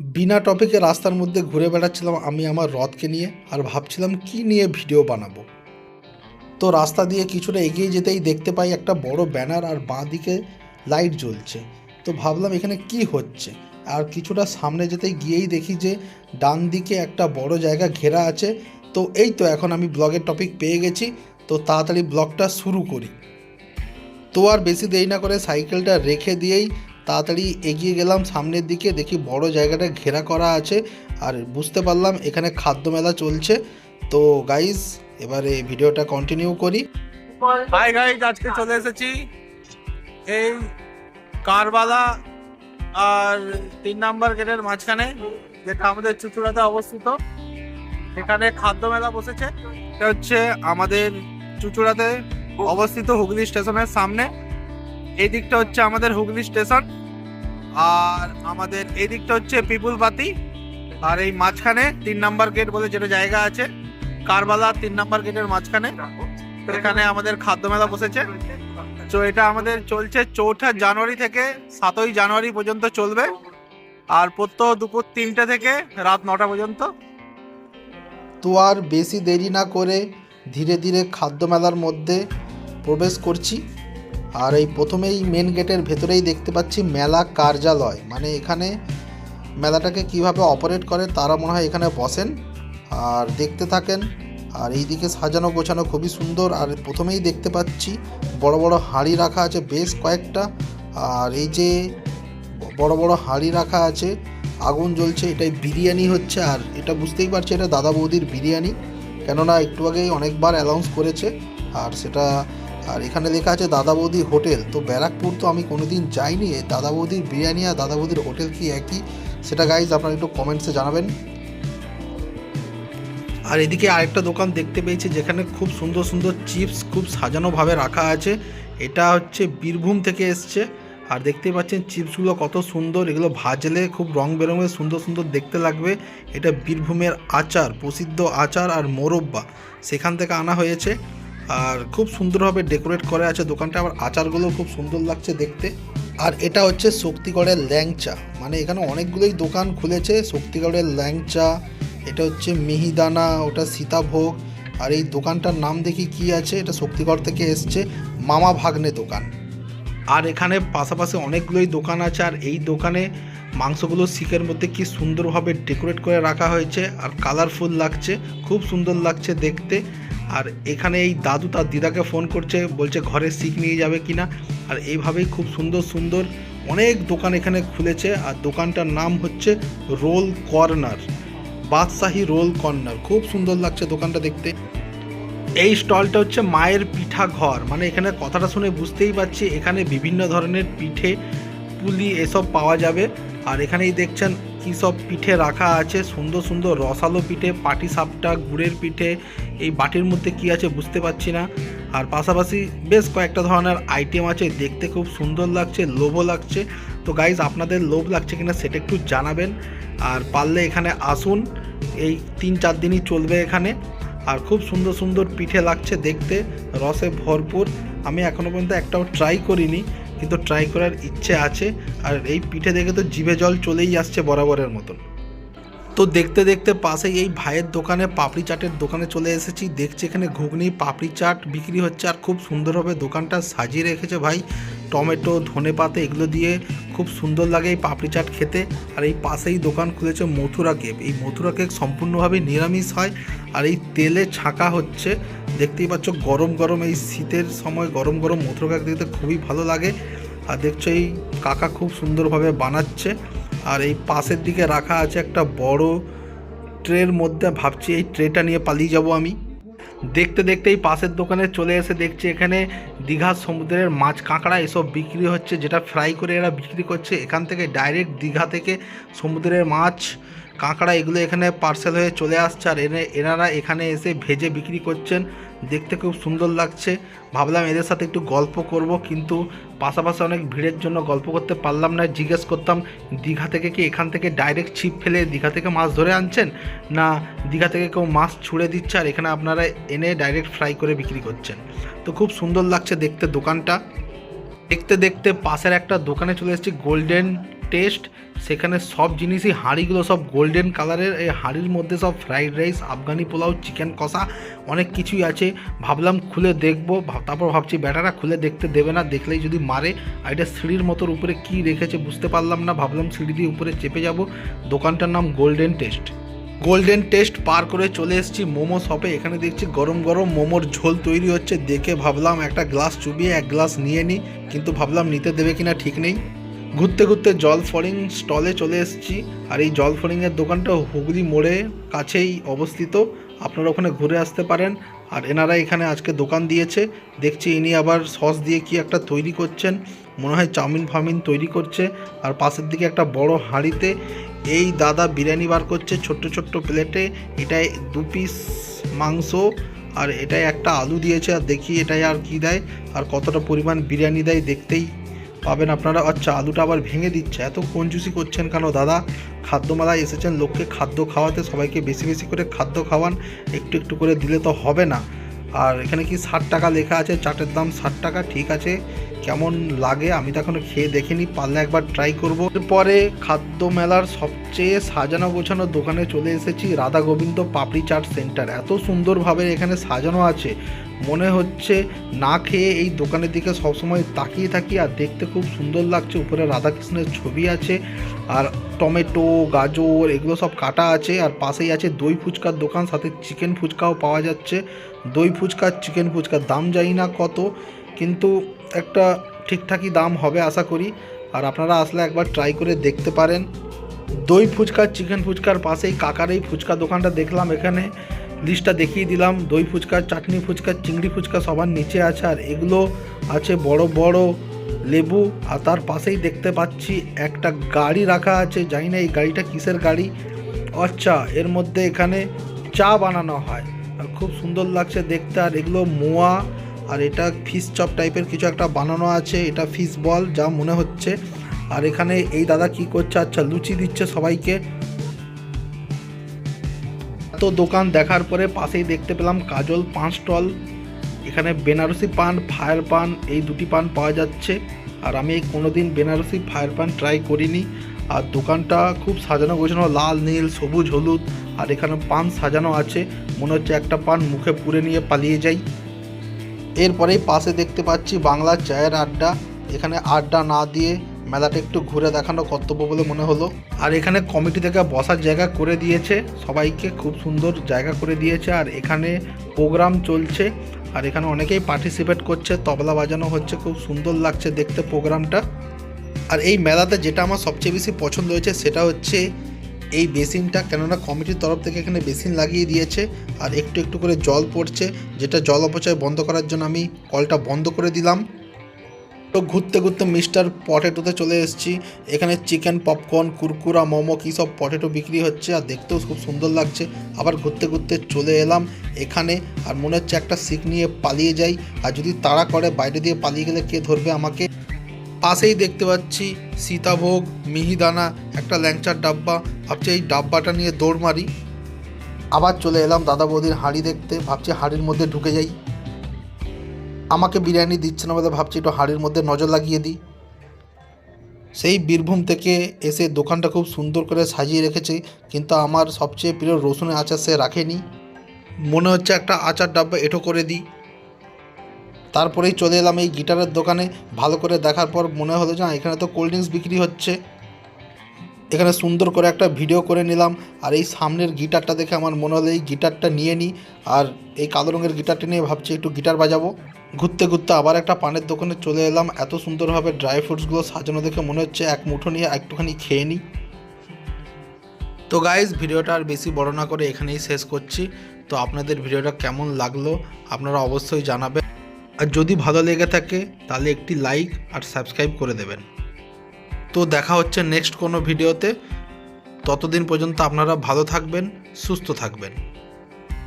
বিনা টপিকে রাস্তার মধ্যে ঘুরে বেড়াচ্ছিলাম আমি আমার রথকে নিয়ে আর ভাবছিলাম কি নিয়ে ভিডিও বানাবো। তো রাস্তা দিয়ে কিছুটা এগিয়ে যেতেই দেখতে পাই একটা বড় ব্যানার আর বাঁ দিকে লাইট জ্বলছে। তো ভাবলাম এখানে কি হচ্ছে? আর কিছুটা সামনে যেতেই গিয়েই দেখি যে ডান দিকে একটা বড় জায়গা ঘেরা আছে। তো এই তো এখন আমি ব্লগের টপিক পেয়ে গেছি। তো তাড়াতাড়ি ব্লগটা শুরু করি। তো আর বেশি দেরি না করে সাইকেলটা রেখে দিয়েই তাড়াতাড়ি এগিয়ে গেলাম সামনের দিকে, দেখি বড় জায়গাটা ঘেরা করা আছে। আর বুঝতে পারলাম এখানে খাদ্য মেলা চলছে। তো গাইজ এবারে ভিডিওটা কন্টিনিউ করি। হাই গাইজ আজকে চলে এসেছি এই কারবালা আর তিন নাম্বার গেটের মাঝখানে, যেটা আমাদের চুচুড়াতে অবস্থিত। এখানে খাদ্য মেলা বসেছে। এটা হচ্ছে আমাদের চুচুড়াতে অবস্থিত হুগলি স্টেশনের সামনে। এই দিকটা হচ্ছে আমাদের হুগলি স্টেশন, আর আমাদের এই দিকটা হচ্ছে পিপুল বাতি আর এই মাঝখানে তিন নাম্বার গেট বলে যেটা জায়গা আছে, কারবালা তিন নাম্বার গেটের মাঝখানে, এখানে আমাদের খাদ্য মেলা বসেছে। তো এটা আমাদের চলছে চৌঠা জানুয়ারি থেকে সাতই জানুয়ারি পর্যন্ত চলবে, আর প্রত্যহ দুপুর তিনটে থেকে রাত নটা পর্যন্ত। তো আর বেশি দেরি না করে ধীরে ধীরে খাদ্য মেলার মধ্যে প্রবেশ করছি। আর এই প্রথমেই মেন গেটের ভেতরেই দেখতে পাচ্ছি মেলা কার্যালয়। মানে এখানে মেলাটাকে কীভাবে অপারেট করে তারা মনে হয় এখানে বসেন আর দেখতে থাকেন। আর এইদিকে সাজানো গোছানো খুবই সুন্দর। আর প্রথমেই দেখতে পাচ্ছি বড় বড় হাঁড়ি রাখা আছে বেশ কয়েকটা। আর এই যে বড় বড় হাঁড়ি রাখা আছে, আগুন জ্বলছে, এটাই বিরিয়ানি হচ্ছে। আর এটা বুঝতেই পারছি এটা দাদা বৌদির বিরিয়ানি। কেননা একটু আগেই অনেকবার অ্যানাউন্স করেছে। আর সেটা আর এখানে লেখা আছে দাদা বৌদি হোটেল। তো ব্যারাকপুর তো আমি কোনোদিন যাইনি। দাদা বৌদির বিরিয়ানি আর দাদা বৌদির হোটেল কি একই? সেটা গাইজ আপনারা একটু কমেন্টসে জানাবেন। আর এদিকে আরেকটা দোকান দেখতে পেয়েছি যেখানে খুব সুন্দর সুন্দর চিপস খুব সাজানোভাবে রাখা আছে। এটা হচ্ছে বীরভূম থেকে এসছে। আর দেখতেই পাচ্ছেন চিপসগুলো কত সুন্দর। এগুলো ভাজলে খুব রং বেরঙের সুন্দর সুন্দর দেখতে লাগবে। এটা বীরভূমের আচার, প্রসিদ্ধ আচার আর মোরব্বা। সেখান থেকে আনা হয়েছে। আর খুব সুন্দরভাবে ডেকোরেট করা আছে দোকানটা। আবার আচারগুলো খুব সুন্দর লাগছে দেখতে। আর এটা হচ্ছে শক্তিগড়ের ল্যাংচা। মানে এখানে অনেকগুলোই দোকান খুলেছে শক্তিগড়ের ল্যাংচা, এটা হচ্ছে মিহিদানা, ওটা সীতাভোগ। আর এই দোকানটার নাম দেখি কি আছে? এটা শক্তিগড় থেকে এসছে মামা ভাগ্নে দোকান। আর এখানে পাশাপাশি অনেকগুলোই দোকান আছে, আর এই দোকানে মাংসগুলো শিকের মধ্যে কি সুন্দরভাবে ডেকোরেট করে রাখা হয়েছে, আর কালারফুল লাগছে, খুব সুন্দর লাগছে দেখতে। আর এখানে এই দাদু তার দিদাকে ফোন করছে, বলছে ঘরে শিক নিয়ে যাবে কিনা। আর এইভাবেই খুব সুন্দর সুন্দর অনেক দোকান এখানে খুলেছে, আর দোকানটার নাম হচ্ছে roll corner, Badshahi roll corner. খুব সুন্দর লাগছে দোকানটা দেখতে। এই স্টলটা হচ্ছে মায়ের পিঠা ঘর। মানে এখানে কথাটা শুনে বুঝতেই পারছি, এখানে বিভিন্ন ধরনের পিঠে, পুলি এসব পাওয়া যাবে। আর এখানেই দেখছেন কী সব পিঠে রাখা আছে, সুন্দর সুন্দর রসালো পিঠে, পাটি সাপটা, গুড়ের পিঠে, এই বাটির মধ্যে কি আছে বুঝতে পারছি না। আর পাশাপাশি বেশ কয়েকটা ধরনের আইটেম আছে, দেখতে খুব সুন্দর লাগছে, লোভও লাগছে। তো গাইজ আপনাদের লোভ লাগছে কিনা সেটা একটু জানাবেন। আর পারলে এখানে আসুন, এই তিন চার দিনই চলবে এখানে। আর খুব সুন্দর সুন্দর পিঠে লাগছে দেখতে, রসে ভরপুর। আমি এখনও পর্যন্ত একটাও ট্রাই করিনি, কিন্তু ট্রাই করার ইচ্ছে আছে। আর এই পিঠে দেখে তো জিভে জল চলেই আসছে বরাবরের মতন। তো দেখতে দেখতে পাশেই এই ভাইয়ের দোকানে পাপড়ি চাটের দোকানে চলে এসেছি। দেখছি এখানে ঘুগনি, পাপড়ি চাট বিক্রি হচ্ছে আর খুব সুন্দরভাবে দোকানটা সাজিয়ে রেখেছে ভাই। টমেটো, ধনে পাতা এগুলো দিয়ে খুব সুন্দর লাগে এই পাপড়ি চাট খেতে। আর এই পাশেই দোকান খুলেছে মথুরা কেক। এই মথুরা কেক সম্পূর্ণভাবে নিরামিষ হয় আর এই তেলে ছাঁকা হচ্ছে। দেখতেই পাচ্ছ গরম গরম এই শীতের সময় গরম গরম মথুরা কেক দেখতে খুবই ভালো লাগে। আর দেখছ এই কাকা খুব সুন্দরভাবে বানাচ্ছে। আর এই পাশের দিকে রাখা আছে একটা বড় ট্রের মধ্যে, ভাবছি এই ট্রেটা নিয়ে পালিয়ে যাব আমি। দেখতে দেখতে এই পাশের দোকানে চলে এসে দেখছি এখানে দীঘার সমুদ্রের মাছ কাঁকড়া এসব বিক্রি হচ্ছে, যেটা ফ্রাই করে এরা বিক্রি করছে। এখান থেকে ডাইরেক্ট দীঘা থেকে সমুদ্রের মাছ, কাঁকড়া এগুলো এখানে পার্সেল হয়ে চলে আসছে। আর এনে, এনারা এখানে এসে ভেজে বিক্রি করছেন। দেখতে খুব সুন্দর লাগছে। ভাবলাম এদের সাথে একটু গল্প করব, কিন্তু পাশাপাশি অনেক ভিড়ের জন্য গল্প করতে পারলাম না, জিজ্ঞেস করতাম, দীঘা থেকে কি এখান থেকে ডাইরেক্ট ছিপ ফেলে দীঘা থেকে মাছ ধরে আনছেন? না, দীঘা থেকে কেউ মাছ ছুঁড়ে দিচ্ছে আর এখানে আপনারা এনে ডাইরেক্ট ফ্রাই করে বিক্রি করছেন। তো খুব সুন্দর লাগছে দেখতে দোকানটা। দেখতে দেখতে পাশের একটা দোকানে চলে এসেছি গোল্ডেন টেস্ট, সেখানে সব জিনিসই হাঁড়িগুলো সব গোল্ডেন কালারের এই হাঁড়ির মধ্যে সব ফ্রাইড রাইস আফগানি পোলাও চিকেন কষা, অনেক কিছুই আছে। ভাবলাম খুলে দেখব তারপর ভাবছি ব্যাটারা খুলে দেখতে দেবে না, দেখলেই যদি মারে, আর এটা সিঁড়ির মতোর উপরে কি রেখেছে বুঝতে পারলাম না, ভাবলাম সিঁড়ি দিয়ে উপরে চেপে যাব। দোকানটার নাম গোল্ডেন টেস্ট গোল্ডেন টেস্ট পার করে চলে এসেছি মোমো শপে, এখানে দেখছি গরম গরম মোমোর ঝোল তৈরি হচ্ছে। দেখে ভাবলাম একটা গ্লাস চুবিয়ে, এক গ্লাস নিয়ে নিই, কিন্তু ভাবলাম নিতে দেবে কিনা ঠিক নেই। ঘুরতে ঘুরতে জল ফরিং স্টলে চলে এসেছি। আর এই জল ফরিংয়ের দোকানটা হুগলি মোড়ে কাছেই অবস্থিত। আপনারা ওখানে ঘুরে আসতে পারেন। আর এনারা এখানে আজকে দোকান দিয়েছে। দেখছি ইনি আবার সস দিয়ে কি একটা তৈরি করছেন। মনে হয় চাউমিন ফাউমিন তৈরি করছে। আর পাশের দিকে একটা বড় হাঁড়িতে এই দাদা বিরিয়ানি বার করছে ছোট্ট ছোট্ট প্লেটে। এটাই দু পিস মাংস আর এটাই একটা আলু দিয়েছে। আর দেখি এটাই আর কি দেয়। আর কতটা পরিমাণ বিরিয়ানি দেয় দেখতেই পাবেন আপনারা। আচ্ছা আলুটা আবার ভেঙে দিচ্ছে। এত কঞ্জুসি করছেন কেন দাদা? খাদ্যমালায় এসেছেন, লোককে খাদ্য খাওয়াতে সবাইকে বেশি বেশি করে খাদ্য খাওয়ান, একটু একটু করে দিলে তো হবে না। আর এখানে কি ষাট টাকা লেখা আছে? চাটের দাম ষাট টাকা, ঠিক আছে। কেমন লাগে আমি তো এখনও খেয়ে দেখিনি পারলে একবার ট্রাই করব। এরপরে খাদ্য মেলার সবচেয়ে সাজানো গোছানো দোকানে চলে এসেছি রাধা গোবিন্দ পাপড়ি চাট সেন্টার এত সুন্দরভাবে এখানে সাজানো আছে। মনে হচ্ছে না খেয়ে এই দোকানের দিকে সবসময় তাকিয়ে থাকি আর দেখতে খুব সুন্দর লাগছে। উপরে রাধাকৃষ্ণের ছবি আছে আর টমেটো, গাজর এগুলো সব কাটা আছে আর পাশেই আছে দই ফুচকার দোকান, সাথে চিকেন ফুচকাও পাওয়া যাচ্ছে। দই ফুচকা চিকেন ফুচকার দাম জানি না কত, কিন্তু একটা ঠিকঠাকই দাম হবে, আশা করি। আর আপনারা আসলে একবার ট্রাই করে দেখতে পারেন। দই ফুচকা চিকেন ফুচকার পাশেই কাকার এই ফুচকা দোকানটা দেখলাম এখানে। লিস্টটা দেখিয়ে দিলাম। দই ফুচকা, চাটনি ফুচকা, চিংড়ি ফুচকা সবার নিচে আছে। আর এগুলো আছে বড় বড় লেবু। আর তার পাশেই দেখতে পাচ্ছি একটা গাড়ি রাখা আছে। জানি না এই গাড়িটা কিসের গাড়ি। আচ্ছা এর মধ্যে এখানে চা বানানো হয়। খুব সুন্দর লাগছে দেখতে। আর এগুলো মোয়া আর এটা ফিশ চপ টাইপের কিছু একটা বানানো আছে, এটা ফিশ বল যা মনে হচ্ছে। আর এখানে এই দাদা কি করছে? আচ্ছা লুচি দিচ্ছে সবাইকে। তো দোকান দেখার পরে পাশেই দেখতে পেলাম কাজল পান স্টল। এখানে বেনারসি পান, ফায়ার পান, এই দুটি পান পাওয়া যাচ্ছে। আর আমি কোনোদিন বেনারসি ফায়ার পান ট্রাই করিনি। আর দোকানটা খুব সাজানো গোছানো, লাল, নীল, সবুজ, হলুদ। আর এখানে পান সাজানো আছে। মনে হচ্ছে একটা পান মুখে পুরে নিয়ে পালিয়ে যাই। এরপরেই পাশে দেখতে পাচ্ছি বাংলা চায়ের আড্ডা। এখানে আড্ডা না দিয়ে মেলাটা একটু ঘুরে দেখানো কর্তব্য বলে মনে হলো। আর এখানে কমিটি থেকে বসার জায়গা করে দিয়েছে। সবাইকে খুব সুন্দর জায়গা করে দিয়েছে। আর এখানে প্রোগ্রাম চলছে। আর এখানে অনেকেই পার্টিসিপেট করছে। তবলা বাজানো হচ্ছে। খুব সুন্দর লাগছে দেখতে প্রোগ্রামটা। আর এই মেলাতে যেটা আমার সবচেয়ে বেশি পছন্দ হয়েছে সেটা হচ্ছে এই বেসিনটা কেননা কমিটির তরফ থেকে এখানে বেসিন লাগিয়ে দিয়েছে আর একটু একটু করে জল পড়ছে, যেটা জল অপচয় বন্ধ করার জন্য আমি কলটা বন্ধ করে দিলাম। তো ঘুরতে ঘুরতে মিস্টার পটেটোতে চলে এসেছি। এখানে চিকেন, পপকর্ন, কুরকুরা, মোমো, কী সব পটেটো বিক্রি হচ্ছে আর দেখতেও খুব সুন্দর লাগছে। আবার ঘুরতে ঘুরতে চলে এলাম এখানে আর মনে হচ্ছে একটা সিক নিয়ে পালিয়ে যাই। আর যদি তাড়া করে বাইরে দিয়ে পালিয়ে গেলে কে ধরবে আমাকে? পাশেই দেখতে পাচ্ছি সীতাভোগ, মিহিদানা, একটা ল্যাংচার ডাব্বা। ভাবছি এই ডাব্বাটা নিয়ে দৌড় মারি। আবার চলে এলাম দাদা বৌদির হাঁড়ি দেখতে। ভাবছি হাঁড়ির মধ্যে ঢুকে যাই। আমাকে বিরিয়ানি দিচ্ছে না বলে ভাবছি একটু হাঁড়ির মধ্যে নজর লাগিয়ে দিই। সেই বীরভূম থেকে এসে দোকানটা খুব সুন্দর করে সাজিয়ে রেখেছে। কিন্তু আমার সবচেয়ে প্রিয় রসুনের আচার সে রাখেনি। মনে হচ্ছে একটা আচার ডাব্বা এটো করে দিই। তারপরেই চলে এলাম এই গিটারের দোকানে। ভালো করে দেখার পর মনে হলো যে এখানে তো কোল্ড ড্রিঙ্কস বিক্রি হচ্ছে। এখানে সুন্দর করে একটা ভিডিও করে নিলাম। আর এই সামনের গিটারটা দেখে আমার মনে হলো, এই গিটারটা নিয়ে নিই আর এই কালো রঙের গিটারটা নিয়ে ভাবছি একটু গিটার বাজাবো। ঘুরতে ঘুরতে আবার একটা পানের দোকানে চলে এলাম। এত সুন্দরভাবে ড্রাই ফ্রুটসগুলো সাজানো দেখে মনে হচ্ছে এক মুঠো নিয়ে একটুখানি খেয়ে নিই তো গাইজ ভিডিওটা আর বেশি বড় না করে এখানেই শেষ করছি। তো আপনাদের ভিডিওটা কেমন লাগল, আপনারা অবশ্যই জানাবেন। আর যদি ভালো লেগে থাকে, তাহলে একটি লাইক আর সাবস্ক্রাইব করে দেবেন। তো দেখা হচ্ছে নেক্সট কোনো ভিডিওতে ততদিন পর্যন্ত আপনারা ভালো থাকবেন, সুস্থ থাকবেন।